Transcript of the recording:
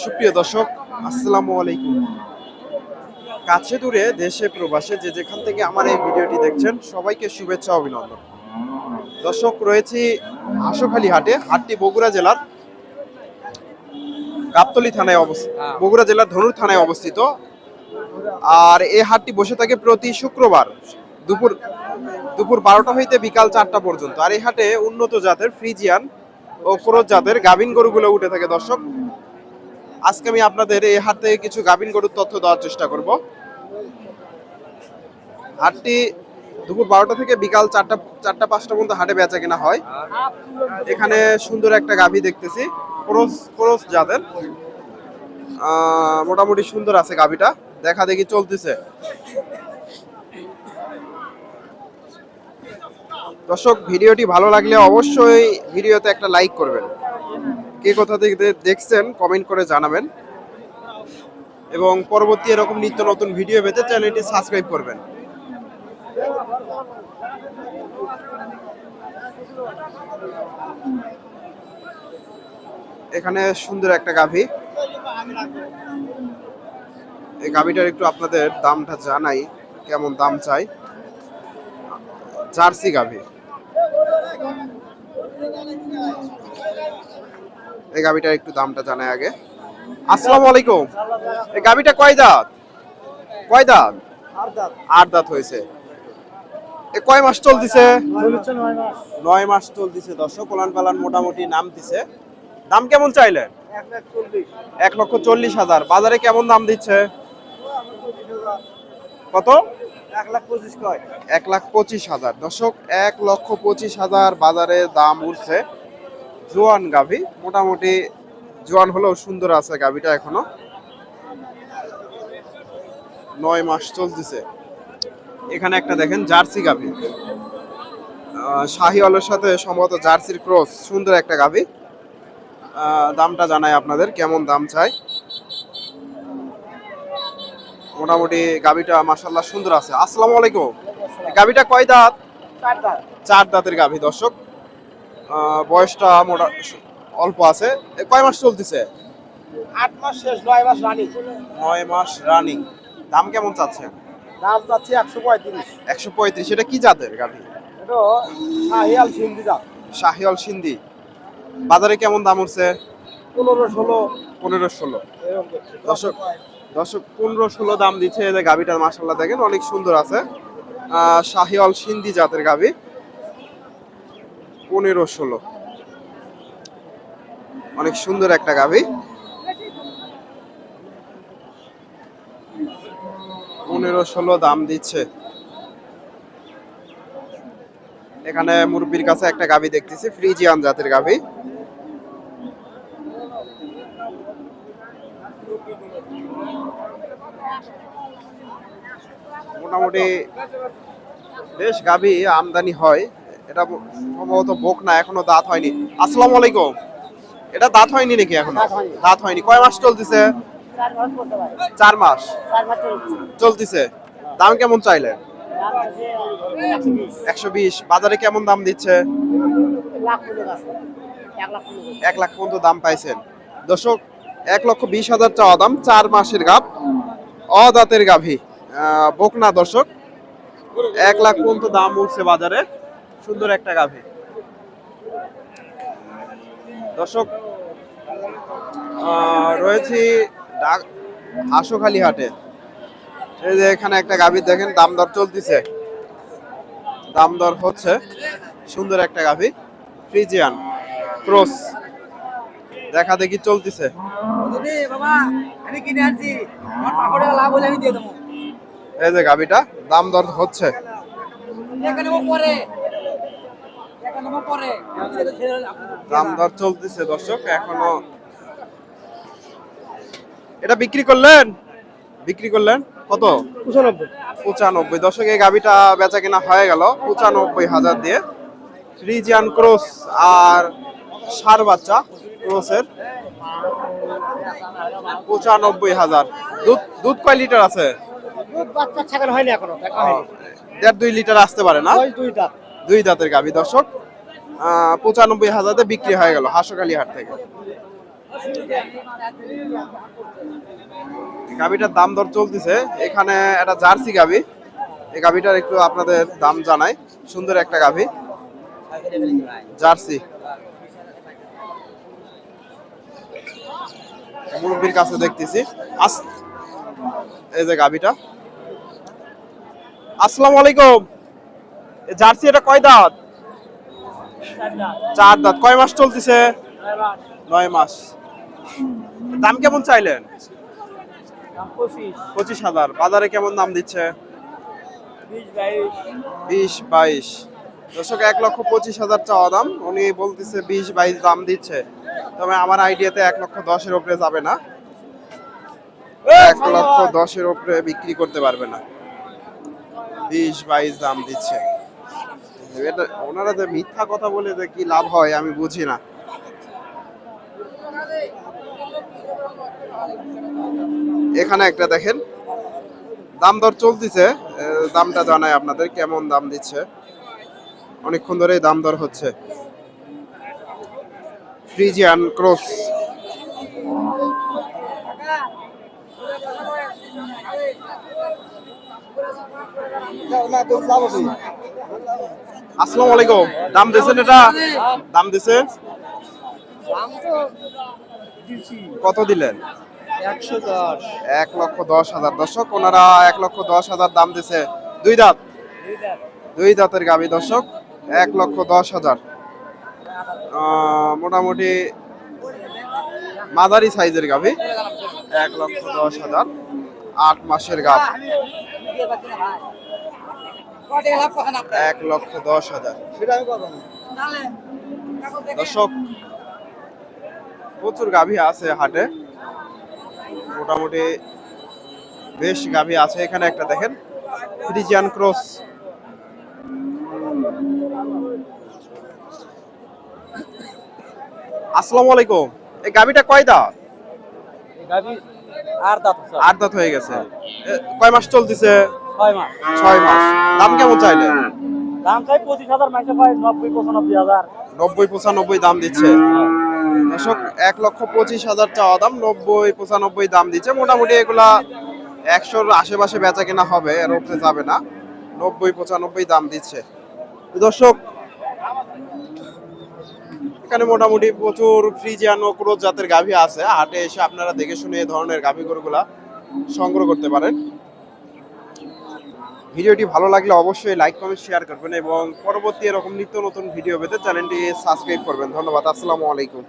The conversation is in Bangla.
সুপ্রিয় দর্শক আসসালামু আলাইকুম। কাছে দূরে দেশে প্রবাসে যে যেখান থেকে আমার এই ভিডিওটি দেখছেন সবাইকে শুভেচ্ছা অভিনন্দন। দর্শক রয়েছি আশুখালী হাটে হাটটি বগুড়া জেলার গাবতলী থানায় অবস্থিত বগুড়া জেলার ধনুর থানায় অবস্থিত। আর এই হাটটি বসে থাকে প্রতি শুক্রবার। দুপুর দুপুর বারোটা হইতে বিকাল চারটা পর্যন্ত। আর এই হাটে উন্নত জাতের ফ্রিজিয়ান ও ক্রোজ জাতের গাভিন গরুগুলো উঠে থাকে, দর্শক। আজকে আমি আপনাদের এই হাট থেকে কিছু গাভিন গরুর তথ্য দেওয়ার চেষ্টা করব। হাটটি দুপুর বারোটা থেকে বিকাল চারটা চারটা পাঁচটা পর্যন্ত হাটে বেচা কেনা হয়। এখানে সুন্দর একটা গাভী দেখতেছি ক্রোস ক্রোস জাতের। মোটামুটি সুন্দর আছে গাভীটা। দেখা দেখি চলতেছে। দর্শক, ভিডিওটি ভালো লাগলে অবশ্যই ভিডিওতে একটা লাইক করবেন। কে কোথা থেকে দেখছেন কমেন্ট করে জানাবেন। এবং পরবর্তী এরকম নিত্য নতুন ভিডিও পেতে চ্যানেলটি সাবস্ক্রাইব করবেন। এখানে সুন্দর একটা গাভী। এই গাভীটার একটু আপনাদের দামটা জানাই, কেমন দাম চাই। জার্সি গাভী। এই গাভিটার একটু দামটা জানাই আগে। আসসালামু আলাইকুম। এই গাভিটা কয় দাঁত? কয় দাঁত? আট দাঁত। হয়েছে। এ কয় মাস চলতেছে? নয় মাস। চলতেছে দর্শক কোলান পালান মোটামুটি নাম দিছে। দাম কেমন চাইলেন এক লক্ষ চল্লিশ হাজার। বাজারে কেমন দাম দিচ্ছে? কত? এক লাখ পঁচিশ হাজার। দর্শক এক লক্ষ পঁচিশ হাজার বাজারে দাম উঠছে। জোয়ান গাভী মোটামুটি জোয়ান হলেও সুন্দর আছে গাভীটা এখনও। নয় মাস চলতেছে। এখানে একটা দেখেন জার্সি গাভী। আহ, শাহিওয়ালের সাথে সম্ভবত জার্সির ক্রস সুন্দর একটা গাভী। দামটা জানাই আপনাদের কেমন দাম চাই। মোটামুটি গাভীটা মাসাল্লাহ সুন্দর আছে। আসসালামু আলাইকুম। গাভীটা কয় দাঁত? চার দাঁতের গাভী দর্শক। বয়সটা মোটা অল্প আছে। কয় মাস চলতেছে? আট মাস শেষ নয় মাস রানি নয় মাস রানিং দাম কেমন চাচ্ছেন দাম চাচ্ছি একশো পঁয়ত্রিশ। একশো পঁয়ত্রিশ এটা কি জাতের গাভী? এটা শাহিয়াল সিন্ধি দাম শাহিওয়াল সিন্ধি। বাজারে কেমন দাম উঠছে? পনেরো ষোলো। পনেরো ষোলো। দর্শক দর্শক, পনেরো ষোলো দাম দিচ্ছে এই যে মাসাল্লাহ দেখেন, অনেক সুন্দর আছে। শাহিওয়াল সিন্ধি জাতের গাভী। পনেরো ষোলো। অনেক সুন্দর একটা গাভী। পনেরো ষোলো দাম দিচ্ছে। এখানে মুরব্বির কাছে একটা গাভী দেখতেছি, ফ্রিজিয়ান জাতের গাভী। মোটামুটি বেশ গাভী আমদানি হয়। এটা সম্ভবত বোক না এখনও দাঁত হয়নি। আসসালামু আলাইকুম। এটা দাঁত হয়নি নাকি এখনও? দাঁত হয়নি। কয় মাস চলতেছে? চার মাস চলতেছে। দাম কেমন চাইলে? একশো বিশ। বাজারে কেমন দাম দিচ্ছে? এক লাখ পুজো এক লাখ পর্যন্ত দাম পাইছেন। দর্শক এক লক্ষ বিশ হাজার চাওয়া দাম। চার মাসের গাভ অদাঁতের গাভী। বকনা দর্শক, এক লাখ পর্যন্ত দাম উঠছে বাজারে। সুন্দর একটা গাভী। দর্শক রয়েছি হাঁসখালি হাটে। এই যে এখানে একটা গাভী দেখেন, দাম দর চলতেছে। দাম দর হচ্ছে, সুন্দর একটা গাভী। Friesian, cross. দেখা দেখি চলতেছে। বাবা আমি কিনে আনছি। আমার পাঁচশো লাভ হলে আমি দিয়ে দেবো। এই যে গাভীটা দাম দর হচ্ছে। পরে। এখানে নেব পরে। দাম দর চলতেছে দর্শক এখনও। এটা বিক্রি করলেন? বিক্রি করলেন? কত? পঁচানব্বই। পঁচানব্বই। দর্শক এই গাভীটা বেচা কেনা হয়ে গেল পঁচানব্বই হাজার দিয়ে। ফ্রিজিয়ান ক্রস আর সার বাচ্চা। ক্রসের পঁচানব্বই হাজার। দুধ দুধ কয় লিটার আছে? দেড় দুই লিটার আসতে পারে না? দুই দাঁতের গাভী দর্শক। পঁচানব্বই হাজারে বিক্রি হয়ে গেল হাঁসকালি হাট থেকে গাভীটার দাম দর চলতেছে। এখানে একটা জার্সি গাভী। এই গাভীটার একটু আপনাদের দাম জানাই। সুন্দর একটা গাভী। জার্সি। মুরব্বীর কাছে দেখতেছি। আস এই যে গাভীটা। আসসালামু আলাইকুম। জার্সি এটা কয় দাঁত? চার দাঁত। কয় মাস চলতেছে? নয় মাস। দাম কেমন চাইলেন? পঁচিশ হাজার। বাজারে কেমন দাম দিচ্ছে? বিশ বাইশ। দর্শক, এক লক্ষ পঁচিশ হাজার চাওয়া দাম। উনি বলতেছে বিশ বাইশ দাম দিচ্ছে। তবে আমার আইডিয়াতে এক লক্ষ দশের উপরে যাবে না। এক লক্ষ দশের উপরে বিক্রি করতে পারবে না। বিশ বাইশ দাম দিচ্ছে। এটা ওনারা যে মিথ্যা কথা বলে যে কি লাভ হয় আমি বুঝি না। এখানে একটা দেখেন। দাম দর চলতেছে। দামটা জানাই আপনাদের কেমন দাম দিচ্ছে। অনেকক্ষণ ধরেই দাম দর হচ্ছে। ফ্রিজিয়ান ক্রস আসসালামু আলাইকুম। দাম দিয়েছেন এটা? দাম দিয়েছেন? কত দিলেন? এক লক্ষ দশ হাজার। দর্শক, ওনারা এক লক্ষ দশ হাজার দাম দিছে দুই দাঁত? দুই দাঁতের গাবি দর্শক, এক লক্ষ দশ হাজার। মোটামুটি মাদারি সাইজের গাভি। এক লক্ষ দশ হাজার, আট মাসের গাভ। এক লক্ষ দশ হাজার। দর্শক, প্রচুর গাভী আছে হাটে। মোটামুটি বেশ গাভী আছে। এখানে একটা দেখেন ফ্রিজিয়ান ক্রস আসসালামু আলাইকুম। এই গাভীটা কয় দাঁত? আর দাঁত দাঁত হয়ে গেছে। কয় মাস চলতেছে? ছয় মাস। ছয় মাস। দাম কেমন চাইলেন দাম চাই পঁচিশ হাজার মাইকে পাই নব্বই পঁচানব্বই হাজার। নব্বই পঁচানব্বই দাম দিচ্ছে। দর্শক এক লক্ষ পঁচিশ হাজার চাওয়া দাম নব্বই পঁচানব্বই দাম দিচ্ছে। মোটামুটি এগুলা একশোর আশেপাশে বেচা কেনা হবে এর উপরে যাবে না। নব্বই পঁচানব্বই দাম দিচ্ছে। দর্শক এখানে মোটামুটি প্রচুর ফ্রিজিয়ান ও জাতের গাভী আছে। হাটে এসে আপনারা দেখে শুনে এই ধরনের গাভী গরুগুলা সংগ্রহ করতে পারেন। ভিডিওটি ভালো লাগলে অবশ্যই লাইক, কমেন্ট, শেয়ার করবেন এবং পরবর্তী এরকম নিত্য নতুন ভিডিও পেতে চ্যানেলটি সাবস্ক্রাইব করবেন। ধন্যবাদ, আসসালামু আলাইকুম।